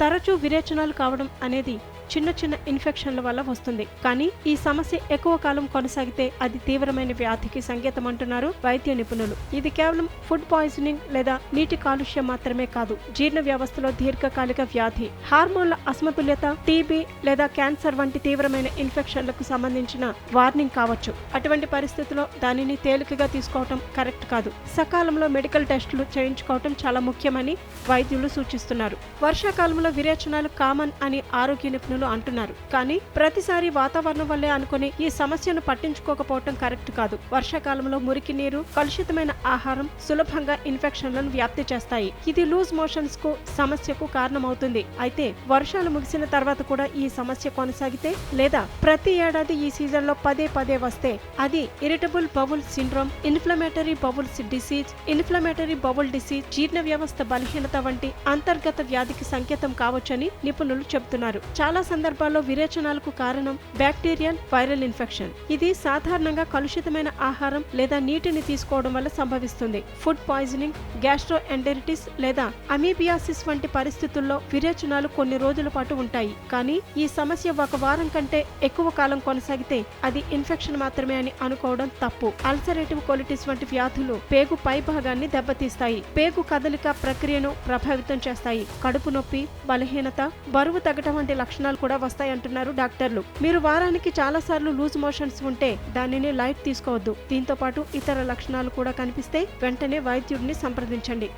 తరచూ విరేచనాలు కావడం అనేది చిన్న చిన్న ఇన్ఫెక్షన్ల వల్ల వస్తుంది. కానీ ఈ సమస్య ఎక్కువ కాలం కొనసాగితే అది తీవ్రమైన వ్యాధికి సంకేతం అంటున్నారు వైద్య నిపుణులు. ఇది కేవలం ఫుడ్ పాయిజనింగ్ లేదా నీటి కాలుష్యం మాత్రమే కాదు జీర్ణ వ్యవస్థలో దీర్ఘకాలిక వ్యాధి హార్మోన్ల అసమతుల్యత టీబీ లేదా క్యాన్సర్ వంటి తీవ్రమైన ఇన్ఫెక్షన్లకు సంబంధించిన వార్నింగ్ కావచ్చు. అటువంటి పరిస్థితుల్లో దానిని తేలికగా తీసుకోవటం కరెక్ట్ కాదు. సకాలంలో మెడికల్ టెస్టులు చేయించుకోవటం చాలా ముఖ్యమని వైద్యులు సూచిస్తున్నారు. వర్షాకాలంలో విరేచనాలు కామన్ అని ఆరోగ్య నిపుణులు అంటున్నారు. కానీ ప్రతిసారి వాతావరణం వల్లే అనుకుని ఈ సమస్యను పట్టించుకోకపోవటం కరెక్ట్ కాదు. వర్షాకాలంలో మురికి నీరు కలుషితమైన ఆహారం సులభంగా ఇన్ఫెక్షన్లను వ్యాప్తి చేస్తాయి. ఇది లూజ్ మోషన్స్కు సమస్యకు కారణమవుతుంది. అయితే వర్షాలు ముగిసిన తర్వాత కూడా ఈ సమస్య కొనసాగితే లేదా ప్రతి ఏడాది ఈ సీజన్లో పదే పదే వస్తే అది irritable bowel syndrome inflammatory bowels disease inflammatory bowel disease జీర్ణ వ్యవస్థ బలహీనత వంటి అంతర్గత వ్యాధికి సంకేతం కావచ్చని నిపుణులు చెబుతున్నారు. చాలా సందర్భాల్లో విరేచనాలకు కారణం బ్యాక్టీరియల్ వైరల్ ఇన్ఫెక్షన్. ఇది సాధారణంగా కలుషితమైన ఆహారం లేదా నీటిని తీసుకోవడం వల్ల సంభవిస్తుంది. ఫుడ్ పాయిజనింగ్ గ్యాస్ట్రో ఎండెరిటిస్ లేదా అమీబియాసిస్ వంటి పరిస్థితుల్లో విరేచనాలు కొన్ని రోజుల పాటు ఉంటాయి. కానీ ఈ సమస్య ఒక వారం కంటే ఎక్కువ కాలం కొనసాగితే అది ఇన్ఫెక్షన్ మాత్రమే అని అనుకోవడం తప్పు. అల్సరేటివ్ కొలిటిస్ వంటి వ్యాధులు పేగు పై భాగాన్ని దెబ్బతీస్తాయి. పేగు కదలిక ప్రక్రియను ప్రభావితం చేస్తాయి. కడుపు నొప్పి బలహీనత బరువు తగ్గటం వంటి లక్షణాలు కూడా వస్తాయంటున్నారు డాక్టర్లు. మీరు వారానికి చాలా సార్లు లూజ్ మోషన్స్ ఉంటే దానిని లైట్ తీసుకోవద్దు. దీంతో పాటు ఇతర లక్షణాలు కూడా కనిపిస్తే వెంటనే వైద్యుడిని సంప్రదించండి.